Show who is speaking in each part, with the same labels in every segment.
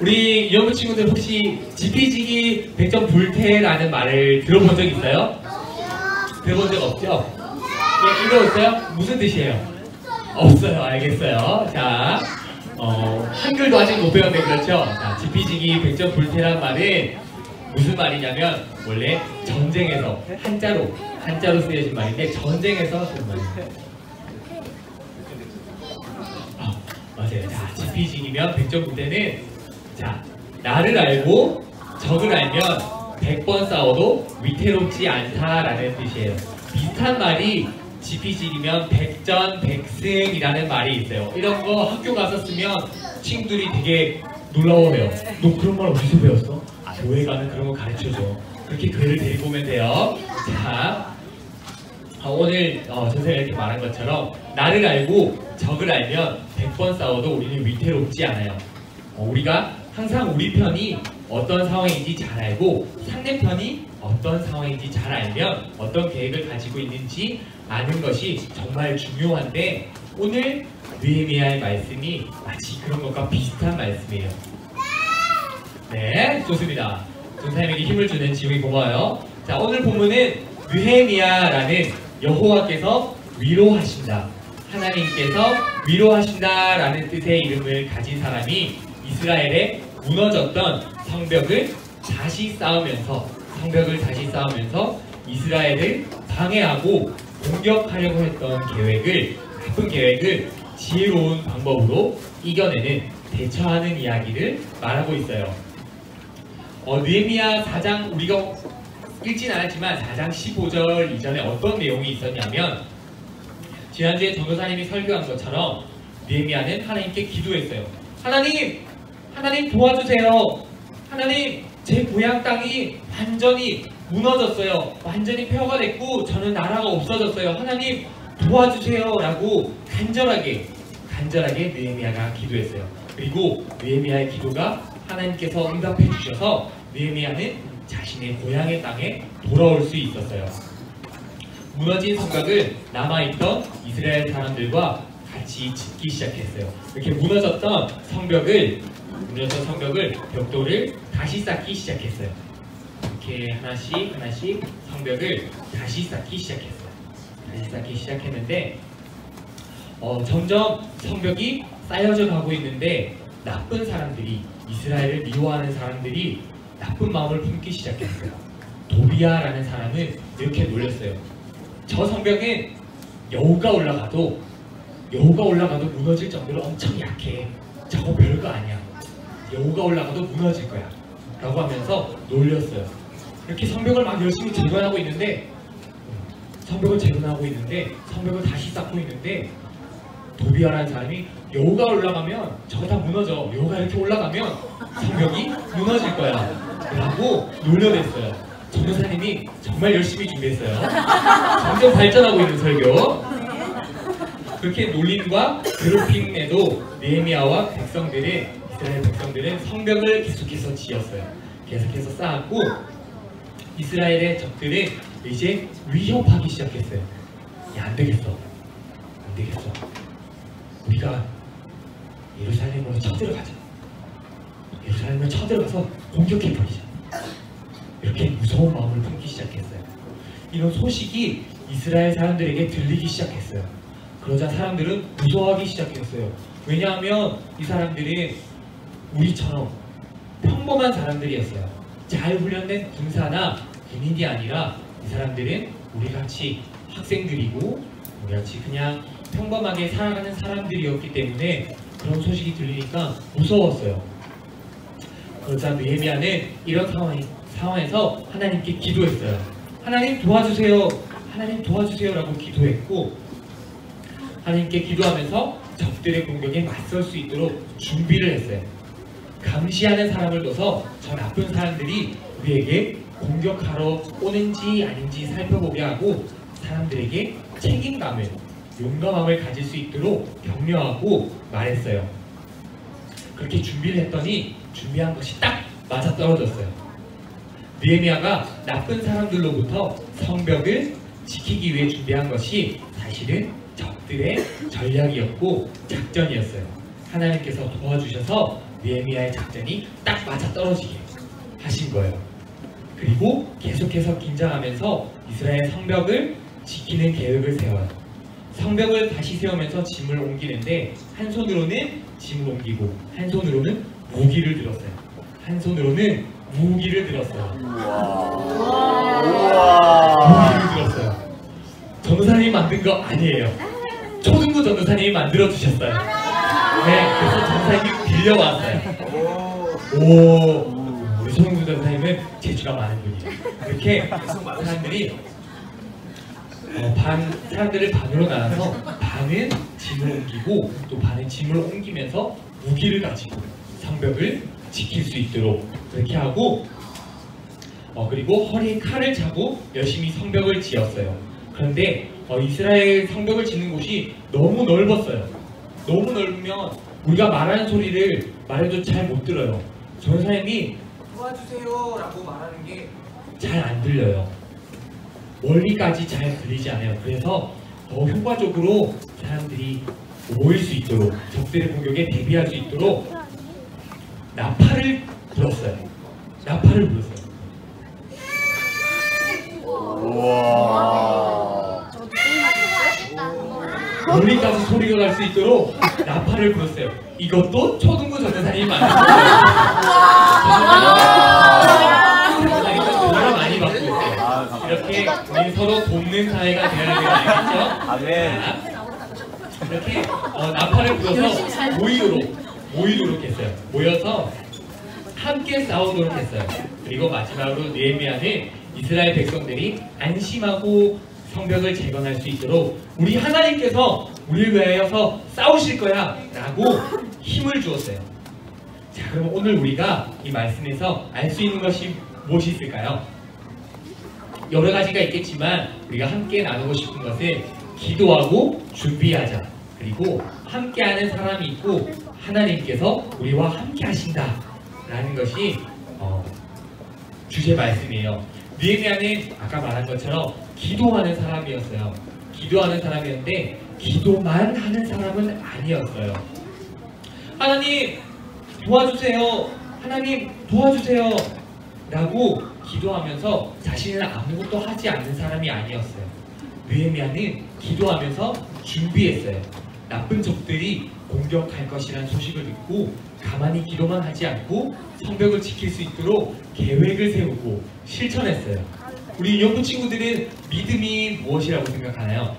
Speaker 1: 우리 여러분 친구들 혹시 지피지기 백점 불태라는 말을 들어본 적 있어요? 들어본 적 없죠? 예, 읽어보세요. 무슨 뜻이에요? 없어요. 알겠어요. 자, 어, 한글도 아직 못 배웠네, 그렇죠? 자, 지피지기 백점 불태란 말은 무슨 말이냐면 원래 전쟁에서 한자로 한자로 쓰여진 말인데 전쟁에서 쓴 말이에요. 아, 맞아요. 자, 지피지기면 백점 불태는 자, 나를 알고 적을 알면 100번 싸워도 위태롭지 않다라는 뜻이에요. 비슷한 말이 지피지기면 백전 백승이라는 말이 있어요. 이런 거 학교 가서 쓰면 친구들이 되게 놀라워해요. 너 그런 말 어디서 배웠어? 아, 교회 가면 그런 거 가르쳐줘. 그렇게 교회를 데리고 오면 돼요. 자, 어, 오늘 어, 선생님이 이렇게 말한 것처럼 나를 알고 적을 알면 100번 싸워도 우리는 위태롭지 않아요. 어, 우리가 항상 우리 편이 어떤 상황인지 잘 알고 상대편이 어떤 상황인지 잘 알면 어떤 계획을 가지고 있는지 아는 것이 정말 중요한데 오늘 느헤미야의 말씀이 마치 그런 것과 비슷한 말씀이에요. 네, 좋습니다. 전사님에게 힘을 주는 지웅이 고마워요. 자, 오늘 본문은 느헤미야라는 여호와께서 위로하신다. 하나님께서 위로하신다라는 뜻의 이름을 가진 사람이 이스라엘의 무너졌던 성벽을 다시 쌓으면서 성벽을 다시 쌓으면서 이스라엘을 방해하고 공격하려고 했던 계획을 나쁜 계획을 지혜로운 방법으로 이겨내는 대처하는 이야기를 말하고 있어요. 어, 느헤미야 4장 우리가 읽진 않았지만 4장 15절 이전에 어떤 내용이 있었냐면 지난주에 전도사님이 설교한 것처럼 느헤미야는 하나님께 기도했어요. 하나님, 하나님 도와주세요. 하나님, 제 고향 땅이 완전히 무너졌어요. 완전히 폐허가 됐고 저는 나라가 없어졌어요. 하나님 도와주세요 라고 간절하게 간절하게 느헤미야가 기도했어요. 그리고 느헤미야의 기도가 하나님께서 응답해 주셔서 느헤미야는 자신의 고향의 땅에 돌아올 수 있었어요. 무너진 성곽을 남아있던 이스라엘 사람들과 같이 짓기 시작했어요. 이렇게 무너졌던 성벽을 무너졌던 성벽을 벽돌을 다시 쌓기 시작했어요. 이렇게 하나씩 하나씩 성벽을 다시 쌓기 시작했어요. 다시 쌓기 시작했는데 어, 점점 성벽이 쌓여져 가고 있는데 나쁜 사람들이 이스라엘을 미워하는 사람들이 나쁜 마음을 품기 시작했어요. 도비아라는 사람은 이렇게 놀렸어요. 저 성벽은 여우가 올라가도 여우가 올라가도 무너질 정도로 엄청 약해. 저거 별거 아니야. 여우가 올라가도 무너질 거야. 라고 하면서 놀렸어요. 이렇게 성벽을 막 열심히 재건하고 있는데 성벽을 재건하고 있는데 성벽을 다시 쌓고 있는데 도비아라는 사람이 여우가 올라가면 저거 다 무너져. 여우가 이렇게 올라가면 성벽이 무너질 거야. 라고 놀려댔어요. 전도사님이 정말 열심히 준비했어요. 점점 발전하고 있는 설교. 그렇게 놀림과 괴롭힘에도 네헤미야와 백성들은 이스라엘 백성들은 성벽을 계속해서 지었어요. 계속해서 쌓았고 이스라엘의 적들은 이제 위협하기 시작했어요. 야, 안 되겠어. 안 되겠어. 우리가 예루살렘으로 쳐들어가자. 예루살렘을 쳐들어가서 공격해버리자. 이렇게 무서운 마음을 품기 시작했어요. 이런 소식이 이스라엘 사람들에게 들리기 시작했어요. 그러자 사람들은 무서워하기 시작했어요. 왜냐하면 이 사람들은 우리처럼 평범한 사람들이었어요. 잘 훈련된 군사나 군인이 아니라 이 사람들은 우리같이 학생들이고 우리같이 그냥 평범하게 살아가는 사람들이었기 때문에 그런 소식이 들리니까 무서웠어요. 그러자 느헤미야는 이런 상황, 상황에서 하나님께 기도했어요. 하나님 도와주세요. 하나님 도와주세요라고 기도했고 하나님께 기도하면서 적들의 공격에 맞설 수 있도록 준비를 했어요. 감시하는 사람을 둬서 저 나쁜 사람들이 우리에게 공격하러 오는지 아닌지 살펴보게 하고 사람들에게 책임감을 용감함을 가질 수 있도록 격려하고 말했어요. 그렇게 준비를 했더니 준비한 것이 딱 맞아 떨어졌어요. 느헤미야가 나쁜 사람들로부터 성벽을 지키기 위해 준비한 것이 사실은 적 들의 전략이었고 작전이었어요. 하나님께서 도와주셔서 느헤미야의 작전이 딱 맞아 떨어지게 하신 거예요. 그리고 계속해서 긴장하면서 이스라엘 성벽을 지키는 계획을 세워요. 성벽을 다시 세우면서 짐을 옮기는데 한 손으로는 짐을 옮기고 한 손으로는 무기를 들었어요. 한 손으로는 무기를 들었어요. 무기를 들었어요. 전도사님이 만든 거 아니에요. 초등부 전도사님이 만들어 주셨어요. 네, 그래서 전도사님이 빌려왔어요. 오, 우리 초등부 전도사님은 재주가 많은 분이에요. 이렇게 사람들이 어, 반 사람들을 반으로 나눠서 반은 짐을 옮기고 또 반은 짐을 옮기면서 무기를 가지고 성벽을 지킬 수 있도록 그렇게 하고 어, 그리고 허리에 칼을 차고 열심히 성벽을 지었어요. 그런데 어, 이스라엘 성벽을 짓는 곳이 너무 넓었어요. 너무 넓으면 우리가 말하는 소리를 말해도 잘 못 들어요. 전사님이 도와주세요라고 말하는 게 잘 안 들려요. 멀리까지 잘 들리지 않아요. 그래서 더 효과적으로 사람들이 모일 수 있도록 적들의 공격에 대비할 수 있도록 나팔을 불었어요. 나팔을 불었어요.
Speaker 2: 우와.
Speaker 1: 멀리까지 소리가 날 수 있도록 나팔을 불었어요. 이것도 초등부 전도사님이 받고 있어요. 이렇게 우리 서로 돕는 사회가 되어야 되는 거겠죠?
Speaker 2: 아멘.
Speaker 1: 자, 이렇게 어, 나팔을 불어서 모이도록 모이도록 했어요. 모여서 함께 싸우도록 했어요. 그리고 마지막으로 느헤미야는 이스라엘 백성들이 안심하고 성벽을 재건할 수 있도록 우리 하나님께서 우리를 위하여서 싸우실 거야 라고 힘을 주었어요. 자, 그럼 오늘 우리가 이 말씀에서 알 수 있는 것이 무엇이 있을까요? 여러 가지가 있겠지만 우리가 함께 나누고 싶은 것은 기도하고 준비하자. 그리고 함께하는 사람이 있고 하나님께서 우리와 함께 하신다 라는 것이 어, 주제 말씀이에요. 느헤미야는 아까 말한 것처럼 기도하는 사람이었어요. 기도하는 사람이었는데 기도만 하는 사람은 아니었어요. 하나님 도와주세요. 하나님 도와주세요. 라고 기도하면서 자신은 아무것도 하지 않는 사람이 아니었어요. 느헤미야는 기도하면서 준비했어요. 나쁜 적들이 공격할 것이라는 소식을 듣고 가만히 기도만 하지 않고 성벽을 지킬 수 있도록 계획을 세우고 실천했어요. 우리 연구 친구들은 믿음이 무엇이라고 생각하나요?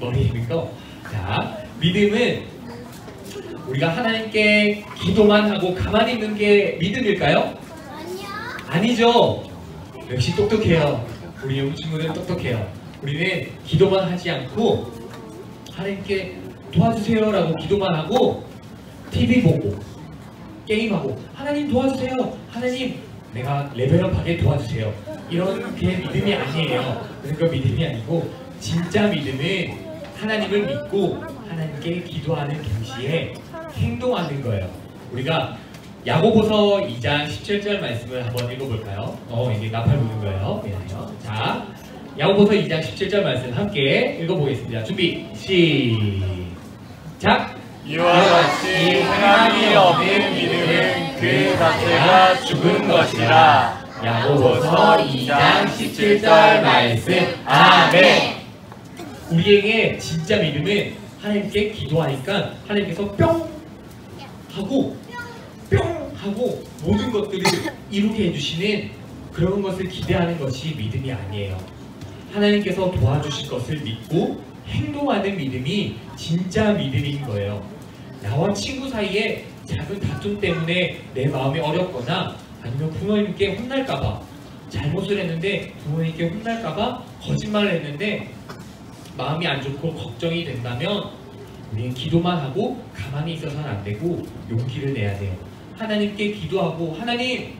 Speaker 1: 머리 힘인 거. 자, 믿음은 우리가 하나님께 기도만 하고 가만히 있는 게 믿음일까요? 아니죠. 역시 똑똑해요. 우리 연구 친구들은 똑똑해요. 우리는 기도만 하지 않고 하나님께 도와주세요라고 기도만 하고 TV 보고 게임하고 하나님 도와주세요. 하나님 내가 레벨업하게 도와주세요. 이런 게 믿음이 아니에요. 그러니까 믿음이 아니고 진짜 믿음은 하나님을 믿고 하나님께 기도하는 동시에 행동하는 거예요. 우리가 야고보서 2장 17절 말씀을 한번 읽어볼까요? 어 이게 나팔 부는 거예요. 미안해요. 자, 야고보서 2장 17절 말씀 함께 읽어보겠습니다. 준비 시작.
Speaker 2: 이와 같이 하나님이 없는 믿음은 그 자체가 죽은 것이라.
Speaker 1: 야고보서 2장 17절 말씀 아멘. 우리에게 진짜 믿음은 하나님께 기도하니까 하나님께서 뿅 하고 뿅 하고 모든 것들을 이루게 해주시는 그런 것을 기대하는 것이 믿음이 아니에요. 하나님께서 도와주실 것을 믿고 행동하는 믿음이 진짜 믿음인 거예요. 나와 친구 사이에 작은 다툼 때문에 내 마음이 어렵거나 아니면 부모님께 혼날까봐 잘못을 했는데 부모님께 혼날까봐 거짓말을 했는데 마음이 안 좋고 걱정이 된다면 우리는 기도만 하고 가만히 있어서는 안 되고 용기를 내야 돼요. 하나님께 기도하고 하나님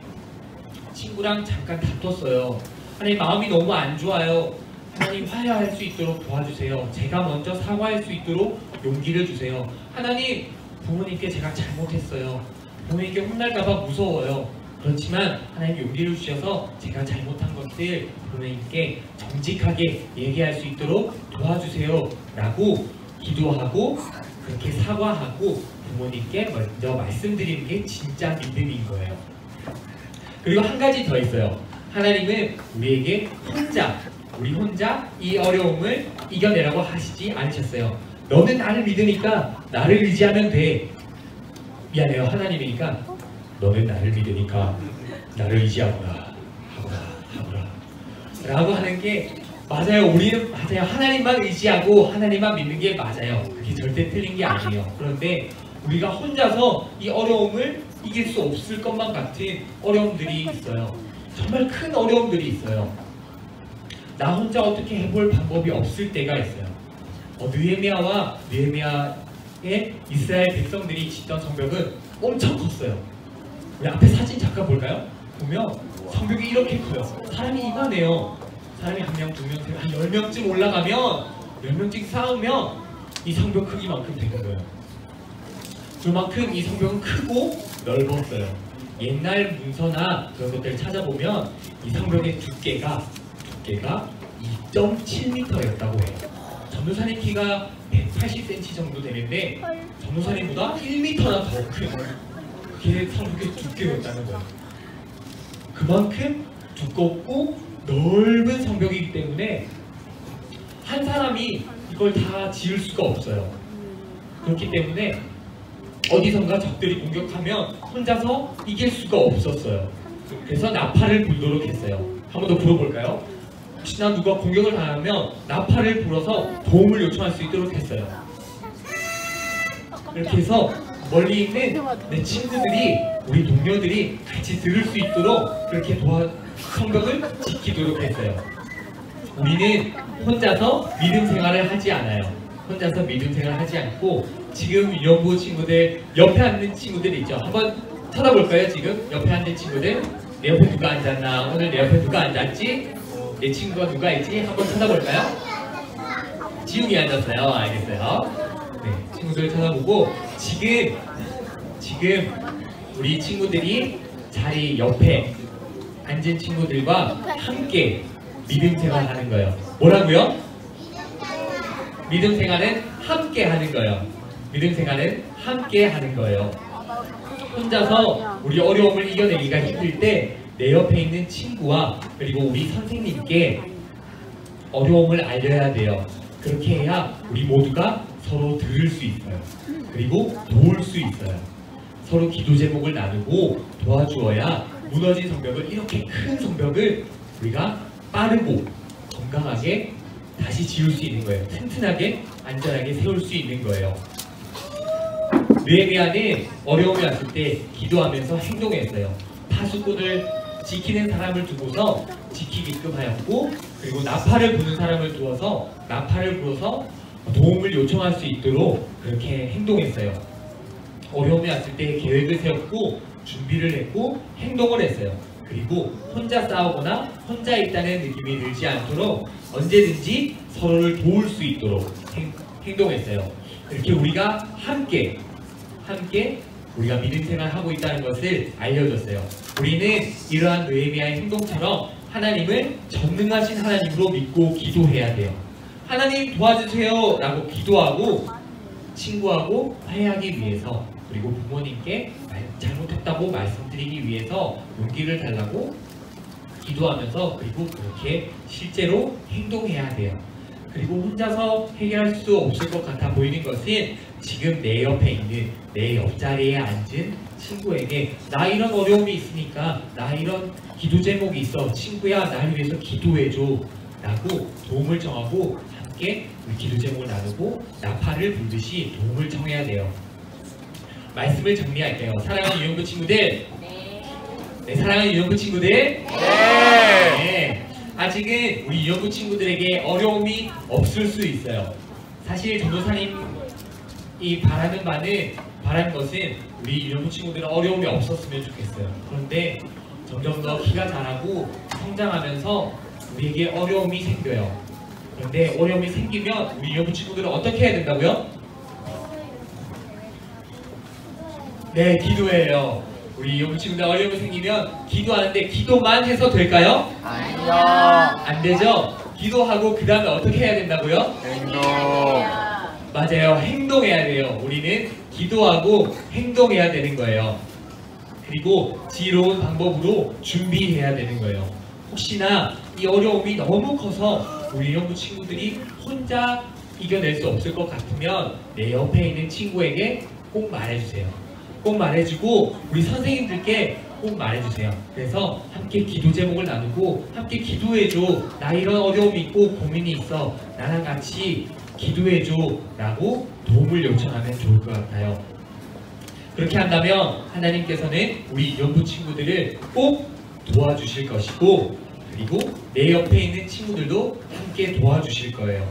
Speaker 1: 친구랑 잠깐 다퉜어요. 하나님 마음이 너무 안 좋아요. 하나님 화해할 수 있도록 도와주세요. 제가 먼저 사과할 수 있도록 용기를 주세요. 하나님 부모님께 제가 잘못했어요. 부모님께 혼날까봐 무서워요. 그렇지만 하나님 용기를 주셔서 제가 잘못한 것들 부모님께 정직하게 얘기할 수 있도록 도와주세요. 라고 기도하고 그렇게 사과하고 부모님께 먼저 말씀드리는 게 진짜 믿음인 거예요. 그리고 한 가지 더 있어요. 하나님은 우리에게 혼자, 우리 혼자 이 어려움을 이겨내라고 하시지 않으셨어요. 너는 나를 믿으니까 나를 의지하면 돼. 미안해요. 하나님이니까 너는 나를 믿으니까 나를 의지하구나. 하구나. 하구나. 라고 하는 게 맞아요. 우리는 맞아요. 하나님만 의지하고 하나님만 믿는 게 맞아요. 그게 절대 틀린 게 아니에요. 그런데 우리가 혼자서 이 어려움을 이길 수 없을 것만 같은 어려움들이 있어요. 정말 큰 어려움들이 있어요. 나 혼자 어떻게 해볼 방법이 없을 때가 있어요. 어, 느헤미야와 느헤미야의 이스라엘 백성들이 짓던 성벽은 엄청 컸어요. 우리 앞에 사진 잠깐 볼까요? 보면 성벽이 이렇게 커요. 사람이 이만해요. 사람이 한 명, 두 명, 세 명, 한 열 명쯤 올라가면 열 명쯤 쌓으면 이 성벽 크기만큼 되는 거예요. 그만큼 이 성벽은 크고 넓었어요. 옛날 문서나 그런 것들 찾아보면 이 성벽의 두께가 두께가 2.7m였다고 해요. 전도사님 키가 180cm 정도 되는데 전도사님보다 1m나 더큰 그게 성벽의 두께였다는 거예요. 그만큼 두껍고 넓은 성벽이기 때문에 한 사람이 이걸 다 지을 수가 없어요. 그렇기 때문에 어디선가 적들이 공격하면 혼자서 이길 수가 없었어요. 그래서 나팔을 불도록 했어요. 한 번 더 불어볼까요? 혹시나 누가 공격을 당하면 나팔을 불어서 도움을 요청할 수 있도록 했어요. 이렇게 해서 멀리 있는 내 친구들이 우리 동료들이 같이 들을 수 있도록 그렇게 도와 성벽을 지키도록 했어요. 우리는 혼자서 믿음 생활을 하지 않아요. 혼자서 믿음 생활을 하지 않고 지금 연부 친구들 옆에 앉는 친구들 있죠. 한번 쳐다볼까요? 지금 옆에 앉는 친구들 내 옆에 누가 앉았나? 오늘 내 옆에 누가 앉았지? 내 친구가 누가 있지? 한번 쳐다볼까요? 지웅이 앉았어요. 알겠어요. 네, 친구들 쳐다보고 지금 지금 우리 친구들이 자리 옆에 앉은 친구들과 함께 믿음 생활하는 거예요. 뭐라고요? 믿음 생활은 함께 하는 거예요. 믿음 생활은 함께 하는 거예요. 혼자서 우리 어려움을 이겨내기가 힘들 때 내 옆에 있는 친구와 그리고 우리 선생님께 어려움을 알려야 돼요. 그렇게 해야 우리 모두가 서로 들을 수 있어요. 그리고 도울 수 있어요. 서로 기도 제목을 나누고 도와주어야 무너진 성벽을 이렇게 큰 성벽을 우리가 빠르고 건강하게 다시 지을 수 있는 거예요. 튼튼하게 안전하게 세울 수 있는 거예요. 느헤미야는 어려움이 왔을 때 기도하면서 행동했어요. 파수꾼을 지키는 사람을 두고서 지키게끔 하였고 그리고 나팔을 부는 사람을 두어서 나팔을 불어서 도움을 요청할 수 있도록 그렇게 행동했어요. 어려움이 왔을 때 계획을 세웠고 준비를 했고 행동을 했어요. 그리고 혼자 싸우거나 혼자 있다는 느낌이 들지 않도록 언제든지 서로를 도울 수 있도록 행, 행동했어요. 이렇게 우리가 함께 함께 우리가 믿음 생활 하고 있다는 것을 알려줬어요. 우리는 이러한 느헤미야의 행동처럼 하나님을 전능하신 하나님으로 믿고 기도해야 돼요. 하나님 도와주세요 라고 기도하고 친구하고 화해하기 위해서 그리고 부모님께 말- 잘못했다고 말씀드리기 위해서 용기를 달라고 기도하면서 그리고 그렇게 실제로 행동해야 돼요. 그리고 혼자서 해결할 수 없을 것 같아 보이는 것은 지금 내 옆에 있는 내 옆자리에 앉은 친구에게 나 이런 어려움이 있으니까 나 이런 기도 제목이 있어 친구야 나를 위해서 기도해줘 라고 도움을 정하고 함께 우리 기도 제목을 나누고 나팔을 불듯이 도움을 청해야 돼요. 말씀을 정리할게요. 사랑하는 유형부 친구들, 네 사랑하는 유형부 친구들,
Speaker 2: 네.
Speaker 1: 네. 아직은 우리 유형부 친구들에게 어려움이 없을 수 있어요. 사실 전도사님 이 바라는 바는 바라는 것은 우리 유형부 친구들은 어려움이 없었으면 좋겠어요. 그런데 점점 더 키가 자라고 성장하면서 우리에게 어려움이 생겨요. 그런데 어려움이 생기면 우리 유형부 친구들은 어떻게 해야 된다고요? 네, 기도해요. 우리 유형부 친구들 어려움이 생기면 기도하는데 기도만 해서 될까요?
Speaker 2: 아니요.
Speaker 1: 안 되죠? 기도하고 그 다음에 어떻게 해야 된다고요?
Speaker 2: 행동.
Speaker 1: 맞아요. 행동해야 돼요. 우리는 기도하고 행동해야 되는 거예요. 그리고 지혜로운 방법으로 준비해야 되는 거예요. 혹시나 이 어려움이 너무 커서 우리 연구 친구들이 혼자 이겨낼 수 없을 것 같으면 내 옆에 있는 친구에게 꼭 말해주세요. 꼭 말해주고 우리 선생님들께 꼭 말해주세요. 그래서 함께 기도 제목을 나누고 함께 기도해줘. 나 이런 어려움이 있고 고민이 있어. 나랑 같이 기도해줘. 라고 도움을 요청하면 좋을 것 같아요. 그렇게 한다면 하나님께서는 우리 연부 친구들을 꼭 도와주실 것이고 그리고 내 옆에 있는 친구들도 함께 도와주실 거예요.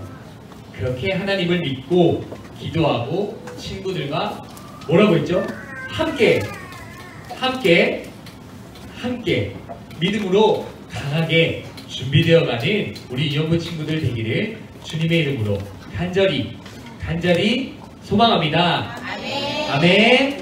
Speaker 1: 그렇게 하나님을 믿고 기도하고 친구들과 뭐라고 했죠? 함께 함께 함께 믿음으로 강하게 준비되어가는 우리 이연부 친구들 되기를 주님의 이름으로 간절히 간절히 소망합니다. 아멘.